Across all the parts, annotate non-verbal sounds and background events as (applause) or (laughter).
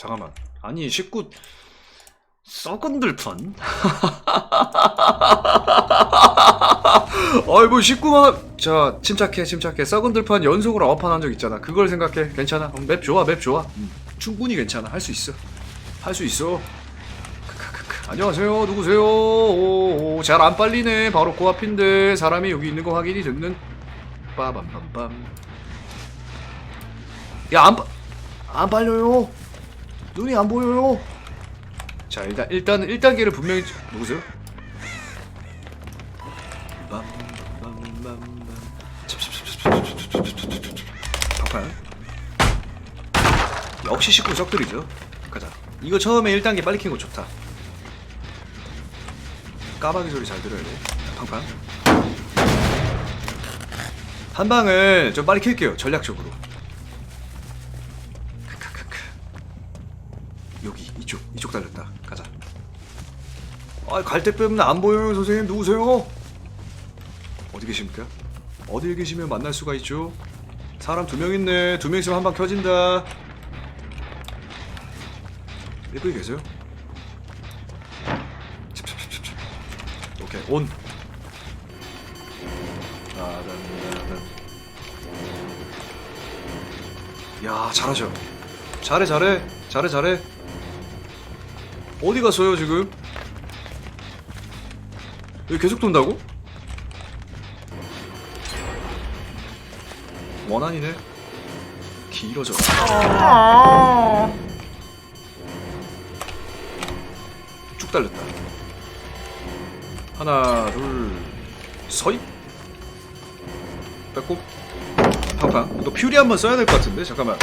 잠깐만. 아니 19 썩은 들판? 뭐 19만 자 침착해 침착해. 썩은 들판 연속으로 아홉판 한 적 있잖아. 그걸 생각해. 괜찮아? 음, 맵 좋아 맵 좋아. 음, 충분히 괜찮아. 할 수 있어. 할 수 있어. 크크크크. 안녕하세요. 누구세요? 잘안 빨리네. 바로 코앞인데 사람이 여기 있는 거 확인이 됐는 빠밤빰빰 야안 안 빨려요 눈이 안 보여요 자 일단 일단 1단계를 분명히 누구세요? 방판 역시 19 적들이죠 가자 이거 처음에 1단계 빨리 캔거 좋다 까마귀 소리 잘 들어야 돼 방판 한 방을 좀 빨리 킬게요 전략적으로 여기 이쪽 이쪽 달렸다. 가자. 아갈데 빼면 안 보여요 선생님. 누구세요? 어디 계십니까? 어딜 계시면 만날 수가 있죠? 사람 두 명 있네. 두 명 있으면 한 방 켜진다. 일꾼이 계세요? 오케이 온. 따단따단. 야 잘하죠 잘해 잘해. 잘해 잘해 어디 갔어요 지금? 여기 계속 돈다고? 원한이네. 길어져. 쭉 달렸다. 하나 둘 서입 뺏고. 팡팡. 너 퓨리 한번 써야 될 것 같은데? 잠깐만.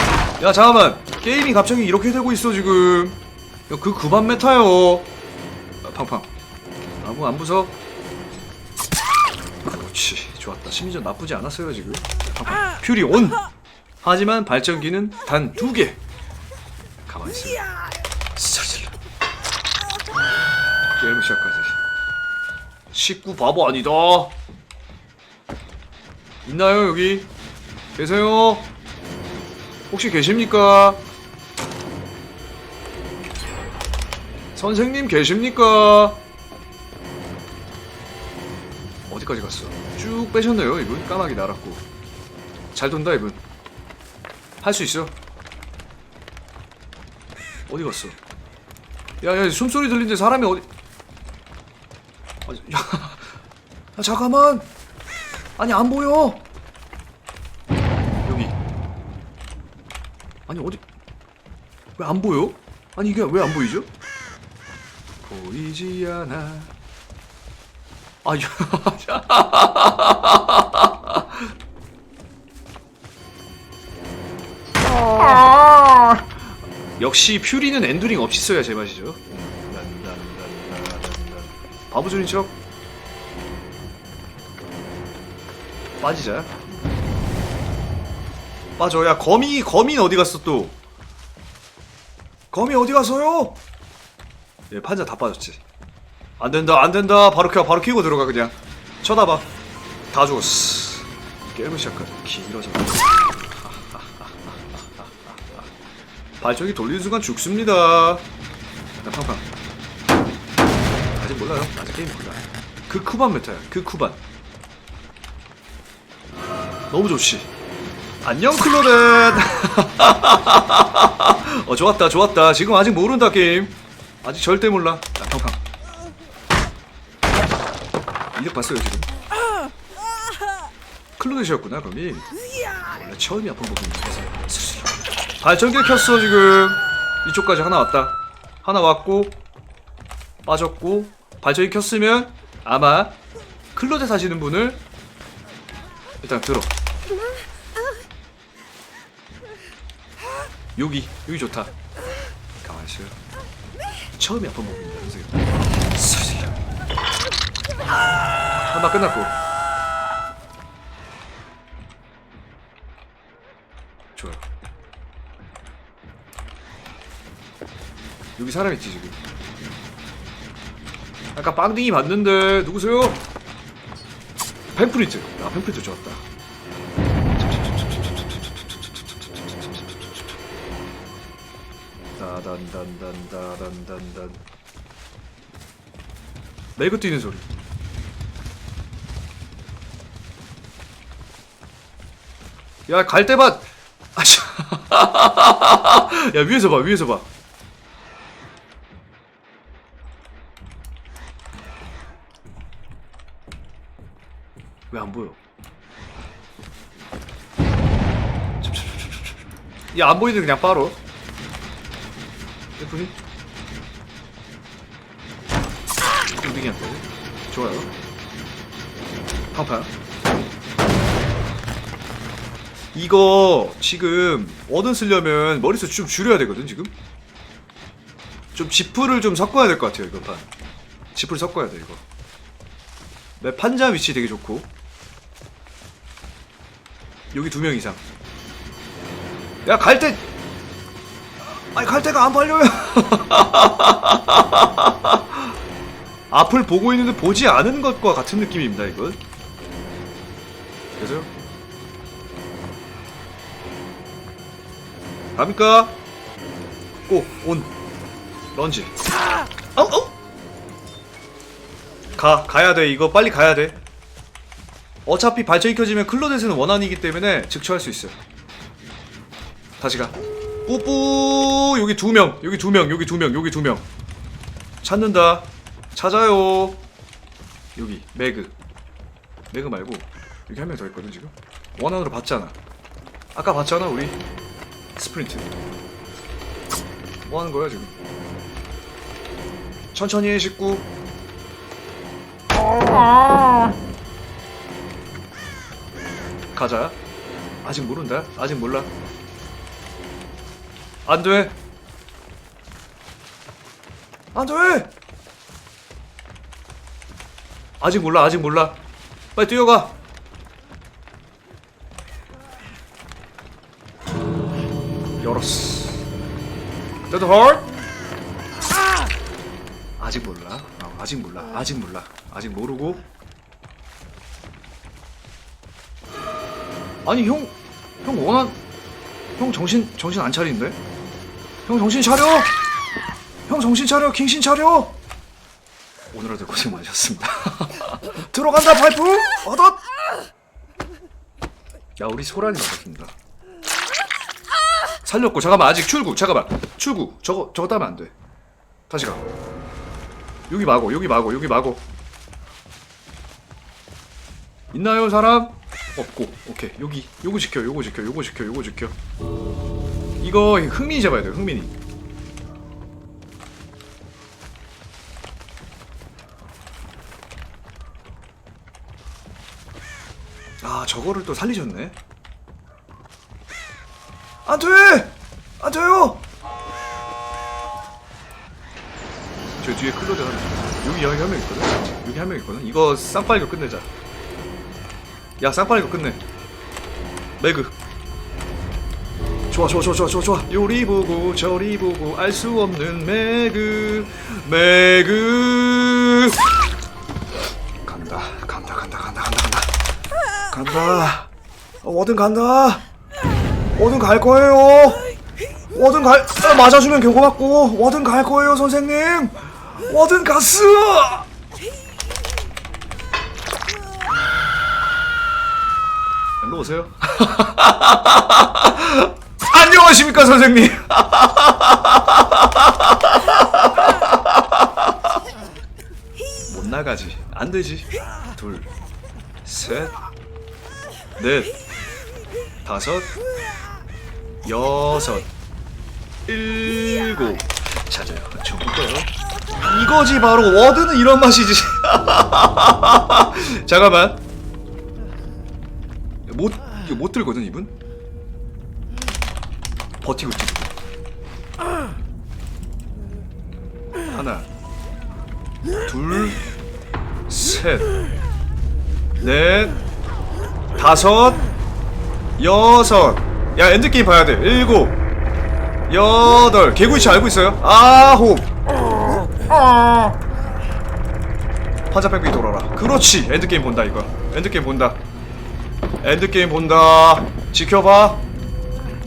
야 잠깐만. 게임이 갑자기 이렇게 되고 있어 지금 야, 그 그만 메타요. 아, 팡팡. 아무 안 부서. 그렇지. 좋았다. 심리전 나쁘지 않았어요 지금. 팡팡. 퓨리 온. 하지만 발전기는 단 두개. 가만히 있어. 소리 질러 게임 시작하지. 19 바보 아니다. 있나요 여기? 계세요? 혹시 계십니까 선생님 계십니까? 어디까지 갔어? 쭉 빼셨네요 이분. 까마귀 날았고. 잘 돈다 이분. 할 수 있어. 어디 갔어? 야야 숨소리 들리는데 사람이 어디 아니, 야, 야 잠깐만. 아니 안 보여. 여기. 아니 어디 왜 안 보여? 아니 이게 왜 안 보이죠? 보이지 않아. 아유 역시 퓨리는 엔두링 없이 써야 제맛이죠. 바보존인 척. 빠지자. 빠져. 야 거미 거미는 어디 갔어 또? 거미 어디 갔어요 얘 판자 다 빠졌지. 안 된다 안 된다. 바로 켜 바로 키고 들어가 그냥. 쳐다봐. 다 죽었어. 게임을 시작하자 길어져. (laughs) 발전기 돌리는 순간 죽습니다. 나 팡팡. 아직 몰라요. 아직 게임 몰라. 그 쿠반 메타야 그 쿠반. 너무 좋지. 안녕 클로덴 (laughs) 어 좋았다 좋았다. 지금 아직 모른다 게임 아직 절대 몰라. 나 팡팡 이득 봤어요 지금. 클로덴이었구나 그럼이 원래 처음이 아픈 부분이었어 발전기 켰어 지금. 이쪽까지 하나 왔다. 하나 왔고 빠졌고 발전기 켰으면 아마 클로젯 사시는 분을 일단 들어. 여기 여기 좋다 처음이 아픈 부분입니다 선생님. 소리야. 한방 끝났고. 좋아요. 여기 사람 있지 지금? 아까 빵딩이 봤는데 누구세요? 펜프리트 아 펜프리트 좋았다 따단 단단단단단단단 매그 뛰는 소리. 야 갈대밭! 아씨. (laughs) 야 위에서 봐 위에서 봐. 왜 안 보여? 야 안 보이는데 그냥 바로 예쁘니? 뚱뚱이한테 좋아요. 한판 이거 지금 워든 쓰려면 머릿수 좀 줄여야 되거든 지금? 좀 지프를 좀 섞어야 될 것 같아요 이거 판. 지프를 섞어야 돼 이거. 내 판자 위치 되게 좋고. 여기 두 명 이상. 야 갈대 아니 갈대가 안 팔려요. (laughs) 앞을 보고 있는데 보지 않은 것과 같은 느낌입니다 이건. 그래서 갑니까? 꼭온. 런지. 아우 아우 가 가야 돼. 이거 빨리 가야 돼. 어차피 발전이 켜지면 클로젯은 원한이기 때문에 즉처할 수 있어 다시 가 뿌뿌 여기 두 명 여기 두 명 여기 두 명 여기 두 명. 찾는다. 찾아요. 여기 매그. 매그 말고 여기 한 명 더 있거든 지금. 원한으로 봤잖아. 아까 봤잖아 우리. 스프린트. 뭐 하는 거야 지금? 천천히 해 식구. 가자. 아직 모른다. 아직 몰라 안 돼. 안 돼. 아직 몰라 아직 몰라. 빨리 뛰어가. 열었어. 헐 아직 몰라. 어, 아직 몰라 아직 몰라. 아직 모르고. 아니 형 형 원한 형 정신 정신 안 차리는데 형 정신 차려. 형 정신 차려. 킹신 차려. 오늘도 고생 많으셨습니다. 들어간다 파이프 얻었. 야 우리 소란이 맞았습니다. 살렸고 잠깐만 아직 출구 잠깐만. 출구 저거 저거 따면 안 돼. 다시 가. 여기 마고 여기 마고 여기 마고. 있나요 사람? 없고. 오케이 여기 요거 지켜 요거 지켜 요거 지켜 요거 지켜 이거 흥민이 잡아야 돼요 흥민이. 아 저거를 또 살리셨네. 안 돼! 안 돼요! 저 뒤에 클로드 하나. 여기 여기 한 명 있거든? 여기 한 명 있거든? 이거 쌍빨이로 끝내자. 야 쌍빨이로 끝내. 매그 좋아 좋아 좋아 좋아 좋아 좋아. 요리 보고 저리 보고 알 수 없는 매그 매그. 간다 간다 간다 간다 간다 간다. 간다. 어, 뭐든 간다. 뭐든 갈 거예요. 뭐든 갈 어, 맞아주면 경고 받고. 뭐든 갈 거예요 선생님. 뭐든 가스 일로 오세요. (laughs) 안녕하십니까 선생님. 못 나가지. 안 되지. 둘, 셋, 넷, 다섯, 여섯, 일곱. 찾아요. 좋고요. 이거지 바로 워드는 이런 맛이지. (laughs) 잠깐만. 못 이거 못 들거든 이분. 버티고 있지. 하나, 둘, 셋, 넷, 다섯, 여섯. 야 엔드 게임 봐야 돼. 일곱, 여덟. 개구이치 알고 있어요? 아홉. 환자 뺑뺑이 돌아라. 그렇지. 엔드 게임 본다 이거. 엔드 게임 본다. 엔드 게임 본다. 지켜봐.